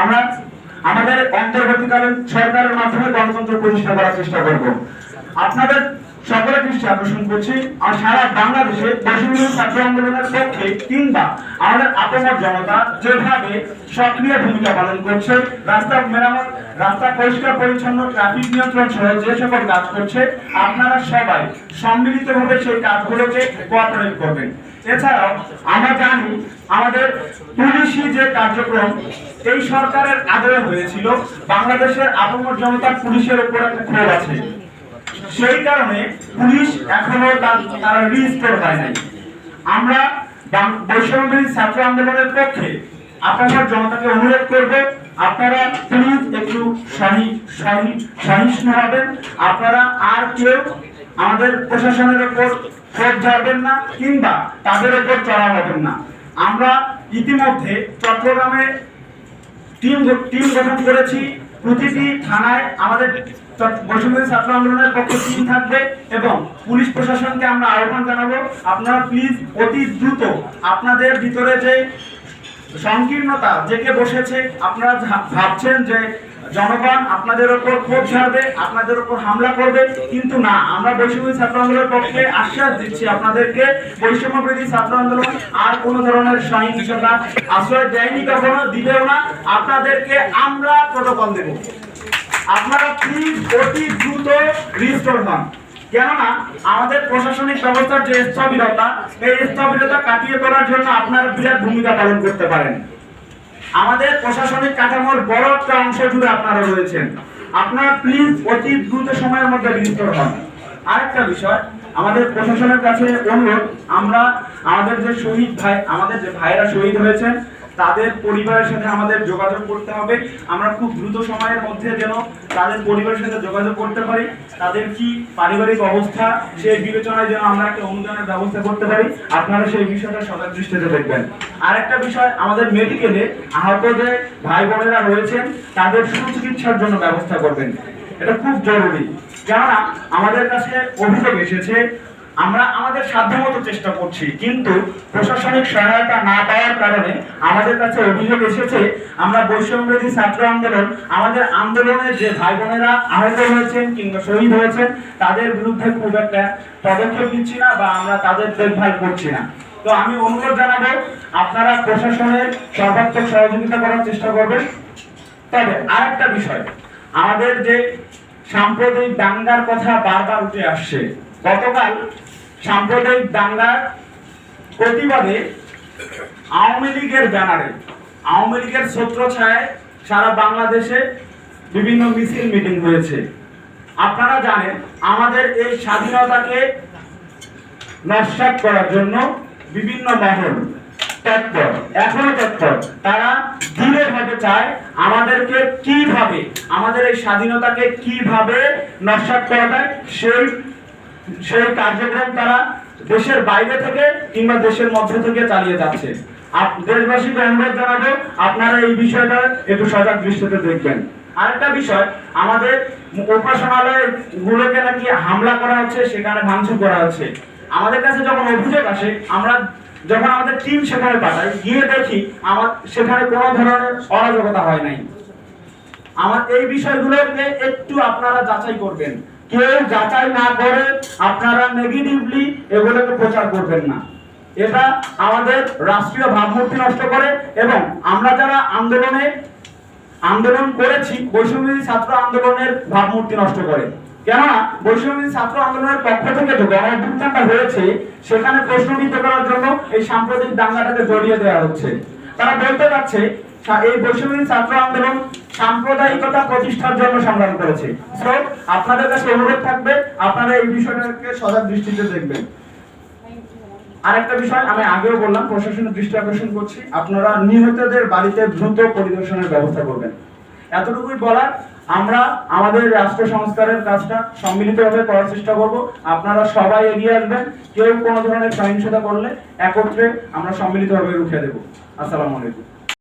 আমরা আমাদের অন্তর্বর্তীকালীন সরকারের মাধ্যমে গণতন্ত্র প্রতিষ্ঠা করার চেষ্টা করব। আপনাদের সকলের দৃষ্টি আকর্ষণ করছি, আর সারা বাংলাদেশে বৈষম্য ছাত্র আন্দোলনের পক্ষে কিংবা আমাদের আপমর জনতা যেভাবে সক্রিয় ভূমিকা পালন করছে, রাস্তা মেরামত, রাস্তা পরিষ্কার পরিচ্ছন্ন ট্রাফিক নিয়ন্ত্রণ সহ যে সকল কাজ করছে, আপনারা সবাই সম্মিলিতভাবে সেই কাজগুলোকে কোঅপারেট করবেন। এছাড়াও আমরা জানি আমাদের পুলিশি যে কার্যক্রম, এই সরকারের আদরে হয়েছিল, বাংলাদেশের আপমর জনতার পুলিশের উপর একটা আছে। সেই কারণে পুলিশ এখনও তার- রিস্টোর হয় নাই। আমরা বৈষম্যবিরোধী ছাত্র আন্দোলনের পক্ষে আপনার জনতাকে অনুরোধ করব, আপনারা প্লিজ একটু সহি- সহি- সহিষ্ণু হবেন। আপনারা আর কেউ আমাদের প্রশাসনের উপর ক্ষোভ ঝাড়বেন না, কিংবা তাদের উপর চড়া হবেন না। আমরা ইতিমধ্যে চট্টগ্রামে টিম টিম গঠন করেছি। প্রতিটি থানায় আমাদের বৈষম্য ছাত্র আন্দোলনের পক্ষে টিম থাকবে এবং পুলিশ প্রশাসনকে আমরা আহ্বান জানাব, আপনারা প্লিজ অতি দ্রুত আপনাদের ভিতরে যে সংকীর্ণতা জেগে বসেছে, আপনারা ভাবছেন যে জনগণ আপনাদের উপর ক্ষোভ ছাড়বে, আপনাদের উপর হামলা করবে, কিন্তু না, আমরা বৈষম্য ছাত্র আন্দোলনের পক্ষে আশ্বাস দিচ্ছি আপনাদেরকে, বৈষম্য ছাত্র আন্দোলন আর কোন ধরনের সহিংসতা আশ্রয় দেয়নি কখনো, দিবেও না। আপনাদেরকে আমরা প্রোটোকল দেব। আপনারা প্লিজ অতি দ্রুত রিস্টোর হন। কেননা, আমাদের প্রশাসনিক ব্যবস্থার যে স্থবিরতা, এই স্থবিরতা কাটিয়ে তোলার জন্য আপনারা বিরাট ভূমিকা পালন করতে পারেন। আমাদের প্রশাসনিক কাঠামোর বড় একটা অংশ জুড়ে আপনারা রয়েছেন। আপনারা প্লিজ অতি দ্রুত সময়ের মধ্যে রিস্টোর হন। আরেকটা বিষয়, আমাদের প্রশাসনের কাছে অনুরোধ, আমরা আমাদের যে শহীদ ভাই, আমাদের যে ভাইরা শহীদ হয়েছেন তাদের পরিবারের সাথে আমাদের যোগাযোগ করতে হবে। আমরা খুব দ্রুত সময়ের মধ্যে যেন তাদের পরিবারের সাথে যোগাযোগ করতে পারি। তাদের কি পারিবারিক অবস্থা সেই বিবেচনায় যেন আমরা একটা অনুদানের ব্যবস্থা করতে পারি। আপনারা সেই বিষয়টা সজাগ দৃষ্টিতে দেখবেন। আরেকটা বিষয়, আমাদের মেডিকেলে আহত যে ভাই বোনেরা রয়েছেন, তাদের সুচিকিৎসার জন্য ব্যবস্থা করবেন। এটা খুব জরুরি। কেননা, আমাদের কাছে অভিযোগ এসেছে আমরা আমাদের সাধ্যমতো চেষ্টা করছি, কিন্তু প্রশাসনিক সহায়তা না পাওয়ার কারণে আমাদের কাছে অভিযোগ এসেছে, আমরা বৈষম্যবিরোধী ছাত্র আন্দোলন, আমাদের আন্দোলনের যে ভাই বোনেরা আহত হয়েছেন কিংবা শহীদ হয়েছেন, তাদের বিরুদ্ধে খুব একটা পদক্ষেপ নিচ্ছি না বা আমরা তাদের দেখভাল করছি না। তো আমি অনুরোধ জানাব, আপনারা প্রশাসনের সর্বাত্মক সহযোগিতা করার চেষ্টা করবেন। তবে আরেকটা বিষয়, আমাদের যে সাম্প্রদায়িক দাঙ্গার কথা বারবার উঠে আসছে গতকাল সাম্প্রদায়িক দাঙ্গার প্রতিবাদে আওয়ামী লীগের ব্যানারে, আওয়ামী লীগের ছত্রছায়ায় সারা বাংলাদেশে বিভিন্ন মিছিল মিটিং হয়েছে। আপনারা জানেন, আমাদের এই স্বাধীনতাকে নস্বাত করার জন্য বিভিন্ন মহল তৎপর, এখনও তৎপর। তারা দৃঢ়ভাবে চায় আমাদেরকে কীভাবে, আমাদের এই স্বাধীনতাকে কীভাবে নস্বাত করা যায়, সেই সেই কার্যক্রম তারা দেশের বাইরে থেকে কিংবা দেশের মধ্যে থেকে চালিয়ে যাচ্ছে। দেশবাসীকে অনুরোধ জানাব, আপনারা এই বিষয়টা একটু সজাগ দৃষ্টিতে দেখবেন। আরেকটা বিষয়, আমাদের উপাসনালয় গুলোকে নাকি হামলা করা হচ্ছে, সেখানে ভাঙচুর করা হচ্ছে। আমাদের কাছে যখন অভিযোগ আসে, আমরা যখন আমাদের টিম সেখানে পাঠাই, গিয়ে দেখি আমার, সেখানে কোনো ধরনের অরাজকতা হয় নাই। আমার এই বিষয়গুলোকে একটু আপনারা যাচাই করবেন। কেউ যাচাই না করে আপনারা নেগেটিভলি এগুলোকে প্রচার করবেন না। এটা আমাদের রাষ্ট্রীয় ভাবমূর্তি নষ্ট করে এবং আমরা যারা আন্দোলনে, আন্দোলন করেছি, বৈষম্যবিরোধী ছাত্র আন্দোলনের ভাবমূর্তি নষ্ট করে। কেননা বৈষম্যবিরোধী ছাত্র আন্দোলনের পক্ষ থেকে যে গণ অভ্যুত্থানটা হয়েছে, সেখানে প্রশ্নবিদ্ধ করার জন্য এই সাম্প্রতিক দাঙ্গাটাকে জড়িয়ে দেওয়া হচ্ছে। তারা বলতে চাচ্ছে এই বৈষম্যবিরোধী ছাত্র আন্দোলন সাম্প্রদায়িকতা প্রতিষ্ঠার জন্য সংগ্রাম করেছে। আপনাদের কাছে অনুরোধ থাকবে, আপনারা এই বিষয়টাকে সজাগ দৃষ্টিতে দেখবেন। আরেকটা বিষয় আমি আগেও বললাম, প্রশাসনের দৃষ্টি আকর্ষণ করছি। আপনারা নিহতদের বাড়িতে দ্রুত পরিদর্শনের ব্যবস্থা করবেন। এতটুকুই বলার, আমরা আমাদের রাষ্ট্র সংস্কারের কাজটা সম্মিলিতভাবে করার চেষ্টা করব। আপনারা সবাই এগিয়ে আসবেন, কেউ কোনো ধরনের সহিংসতা করলে একত্রে আমরা সম্মিলিতভাবে রুখে দেব। আসসালামু আলাইকুম।